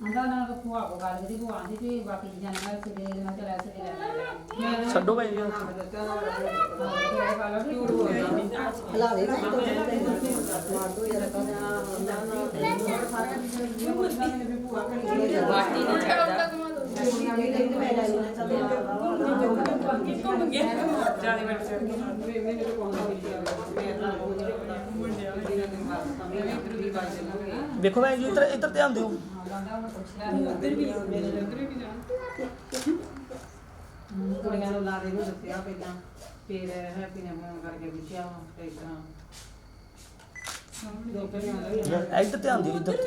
ਆਂਦਾ ਨਾ ਕੋ ਭੂਆ ਕੋ ਗੱਲ ਕਰੀ ਭੂਆ ਆਂਦੀ ਵੀ ਬਾਕੀ ਚੀਜ਼ਾਂ ਨਾਲ ਸਿਰੇ ਨਾਲ ਚਲਾ ਸਿਰੇ ਲੈ ਲੈ ਛੱਡੋ ਭਾਈ ਜੀ। ਹਲਾਵੇ ਨਾ ਤੋ ਮਾਰ ਦੋ ਯਾਰ ਬਾਟੀ ਨਾ ਛੱਡਦਾ ਵੇਖੋ ਭਾਈ ਜੀ ਇੱਧਰ ਇੱਧਰ ਧਿਆਨ ਦਿਓ। ਕੁੜੀਆਂ ਨੂੰ ਲਾਰੇ ਨੂੰ ਦੱਸਿਆ ਪਹਿਲਾਂ ਫਿਰ ਹੈਪੀ ਨੇ ਮਨ ਕਰਕੇ ਪੁੱਛਿਆ ਵਾ ਤੇ ਇਸ ਤਰ੍ਹਾਂ ਦੋ ਕੁੜੀਆਂ ਦਾ ਵੀ ਇੱਧਰ ਧਿਆਨ ਦਿਓ ਇੱਧਰ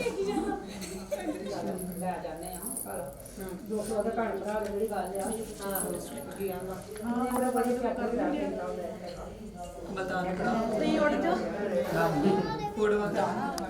ਲੈ ਜਾਂਦੇ ਆ ਦੋ ਸੌ ਦਾ ਭੈਣ ਭਰਾ ਦੀ ਜਿਹੜੀ ਗੱਲ ਆ ਕੀ ਆਂਦਾ ਹਾਂ ਉਹਦਾ ਬੜੀ ਪਿਆਰ ਨਾਲ ਰਹਿੰਦਾ ਬਤਾ ਤੁਸੀਂ ਉੱਡ ਜਾਓ ਇਹ ਕਾ ਪਿੱਛੇ ਦੀ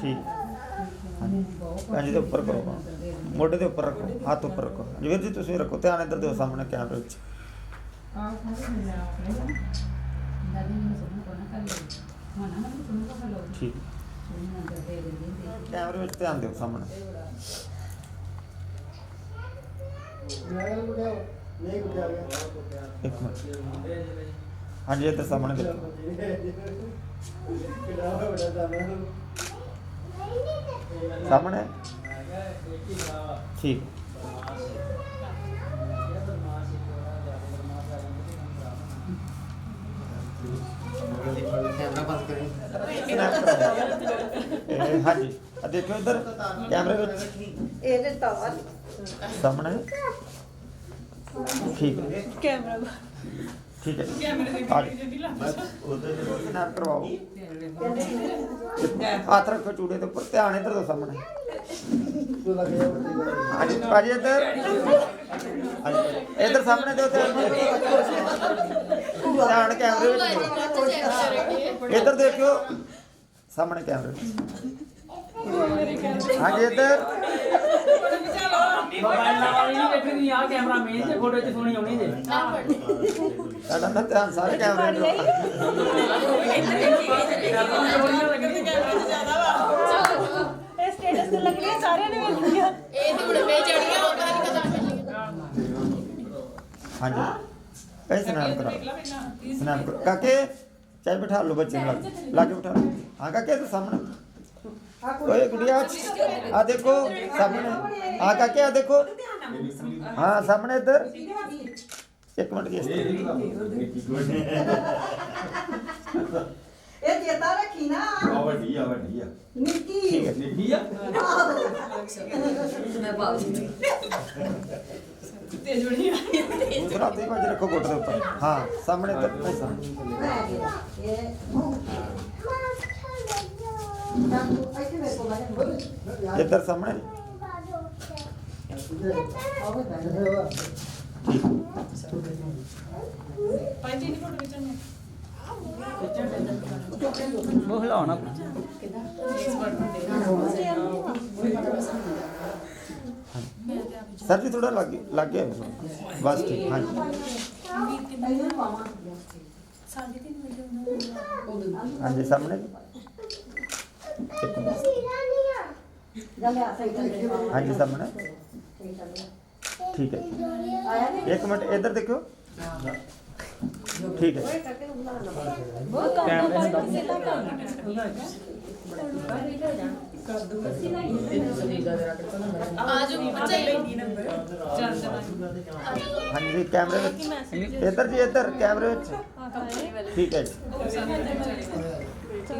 ਠੀਕ। ਹਾਂਜੀ ਦੇ ਉੱਪਰ ਕਰੋ ਮੋਢੇ ਦੇ ਉੱਪਰ ਰੱਖੋ, ਹੱਥ ਉੱਪਰ ਰੱਖੋ। ਵੀਰ ਜੀ, ਤੁਸੀਂ ਰੱਖੋ, ਧਿਆਨ ਇੱਧਰ ਦਿਓ ਸਾਹਮਣੇ ਕੈਮਰੇ ਵਿੱਚ। ਠੀਕ। ਕੈਮਰੇ ਵਿੱਚ ਧਿਆਨ ਦਿਓ ਸਾਹਮਣੇ। ਇੱਕ ਮਿੰਟ। ਹਾਂਜੀ, ਇੱਧਰ ਸਾਹਮਣੇ ਦੇਖੋ। सामने ठीक। हाँ जी। देखो इधर कैमरे में सामने ठीक। है कैमरा ठीक है। आगे। करवाओ। हाथ रखो चूड़े के उपर ध्यान इधर दो सामने। भाजी इधर। इधर सामने दो ध्यान कैमरे इधर देखो। सामने कैमरे हाँ जी इधर। ਮੋਬਾਈਲ ਨਾਲ ਨਹੀਂ ਵੇਖਣੀ ਆ ਕੈਮਰਾ ਮੇਨ ਤੇ ਫੋਟੋ ਚ ਸੋਣੀ ਆਉਣੀ ਜੇ। ਸਾਡਾ ਨਾ ਧਿਆਨ ਸਾਰੇ ਕੈਮਰੇ ਨੂੰ ਇਹ ਸਟੇਟਸ ਤੇ ਲੱਗਣੀ ਸਾਰਿਆਂ ਨੇ ਵੇਖਣੀ ਆ ਇਹ ਤੇ ਹੁਣ ਪੇ ਚੜੀਆਂ ਉਹ ਪਤਾ ਨਹੀਂ ਕਦੋਂ ਚੱਲੇਗੀ। ਹਾਂਜੀ। ਕਈ ਸਨਾਨ ਕਰਾ ਸਨਾਨ ਕਰੋ ਕਾਕੇ ਚਾਹ ਬਿਠਾ ਲਓ ਬੱਚੇ ਨੂੰ ਲਾਗੇ ਲਾਗੇ ਬਿਠਾ ਲਓ। ਹਾਂ ਕਾਕੇ ਤੂੰ ਸਾਹਮਣੇ। ओए गुड़िया आ देखो सामने। आ का क्या देखो। हाँ सामने इधर। एक मिनट ये देता रखी ना। आ बढ़िया बढ़िया। निकी। मैं बात तेज बढ़िया दूसरा देखो रखो गोट ऊपर हाँ सामने तक सामने इधर समय सर जी थोड़ा लग लग। गया बस ठीक हाँ जी। हाँ जी सामने। हाँ जी सामने ठीक है। एक मिनट, इधर देखो। ठीक है। हाँ जी, कैमरे इधर जी, इधर, कैमरे ठीक है ਨਹੀਂ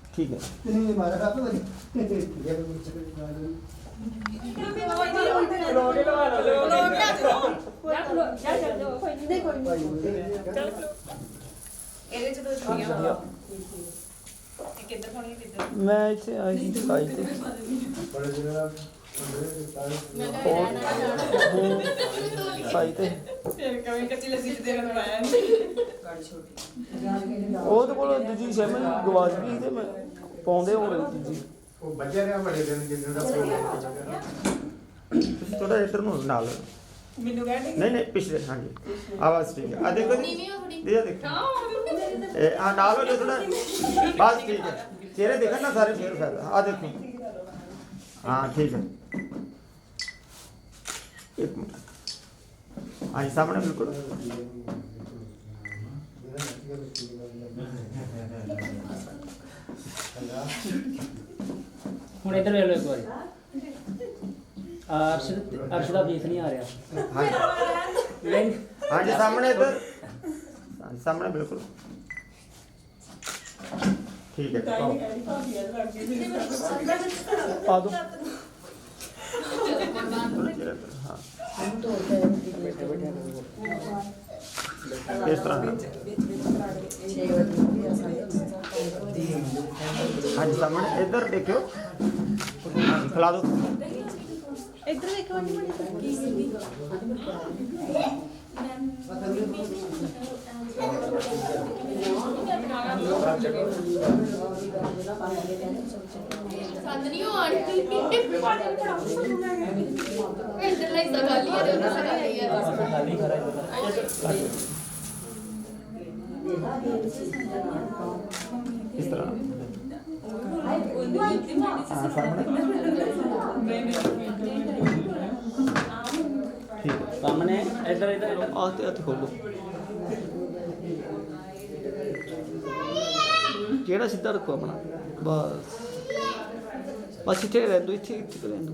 ਤੂੰ ਮਾਰਾ ਰੱਬ ਵਰੀ ਠੀਕ ਹੈ। ਕੋਈ ਚੱਕਰ ਨਹੀਂ ਰੋੜੇ ਲਵਾ ਲਓ ਇਹਦੇ ਚ ਦੋ ਚੁੰਨੀਆਂ ਇਹ ਕਿੱਧਰ ਹੋਣੀ ਕਿੱਧਰ ਮੈਂ ਇੱਥੇ ਆਈ ਸੀ ਸਾਈ ਤੇ। ਬੜੇ ਦਿਨ ਦਾ ਸਾਈ ਤੇ। ਫਿਰ ਕਵੇਂ ਕੱਚੀ ਲੱਸੀ ਚ ਤੇਰਾ ਦਵਾਇਆ ਉਹਦੇ ਕੋਲ ਦੂਜੀ ਸਿਮ ਗਵਾਚ ਗਈ ਤੇ ਮੈਂ ਪਾਉਂਦੇ ਹੋਣੇ ਦੂਜੀ। ਉਹ ਬੱਜਿਆ ਰਿਹਾ ਬੜੇ ਦਿਨ ਜਿੰਨ ਦਾ ਤੁਸੀਂ ਥੋੜਾ ਇੱਧਰ ਨੂੰ ਨਾਲ। ਮੈਨੂੰ ਕਹਿੰਦੇ ਨਹੀਂ ਨਹੀਂ ਪਿਛਲੇ ਹਾਂਜੀ। ਆਵਾਜ਼ ਠੀਕ ਹੈ। ਆ ਦੇਖੋ ਜੀ। ਇਹ ਦੇਖੋ। ਇਹ ਆ ਨਾਲ ਹੋ ਥੋੜਾ ਬਸ ਠੀਕ ਹੈ। ਚਿਹਰੇ ਦੇਖਣ ਨਾ ਸਾਰੇ ਫੇਰ ਫਾਇਦਾ। ਆ ਦੇਖੋ। ਹਾਂ ਠੀਕ ਹੈ। ਇੱਕ ਮਿੰਟ। ਹਾਂਜੀ ਸਾਹਮਣੇ ਬਿਲਕੁਲ। ਹੁਣ ਇੱਧਰ ਵੇਖ ਲਓ ਇੱਕ ਵਾਰੀ। ਅਰਸ਼ ਅਰਸ਼ ਦਾ ਫੇਸ ਨਹੀਂ ਆ ਰਿਹਾ। ਹਾਂਜੀ। ਹਾਂਜੀ ਸਾਹਮਣੇ ਇੱਧਰ। ਹਾਂਜੀ ਸਾਹਮਣੇ ਬਿਲਕੁਲ। ਠੀਕ ਹੈ ਪਾਓ। ਪਾ ਦੋ। ਥੋੜ੍ਹਾ ਚਿਹਰੇ ਪਰ, ਹਾਂ ਇਸ ਤਰ੍ਹਾਂ। ਹਾਂਜੀ ਸਾਹਮਣੇ। ਇੱਧਰ ਦੇਖਿਓ। ਹਾਂਜੀ ਖਿਲਾ ਦਿਓ। ਇੱਧਰ ਦੇਖੋ ਆਂਟੀ ਸੰਦਨੀਓ ਆਂਟੀ ਇੱਧਰ ਲਈ ਸਗਾਲੀਆਂ ਦੇ ਉਹਨਾਂ ਸਾਰੇ ਆਈ ਹੈ ਖਾਲੀ ਕਰਾ ਇਸ ਤਰ੍ਹਾਂ ਹਾਂ ਸਾਹਮਣੇ ਠੀਕ ਹੈ ਸਾਹਮਣੇ ਇੱਧਰ ਇੱਧਰ ਆ ਤੇ ਹੱਥ ਖੋਲੋ ਕਿਹੜਾ ਸਿੱਧਾ ਰੱਖੋ ਆਪਣਾ? ਬਸ। ਬਸ ਇੱਥੇ ਰਹਿ ਦੋ ਇੱਥੇ ਇੱਥੇ ਰਹਿ ਦੋ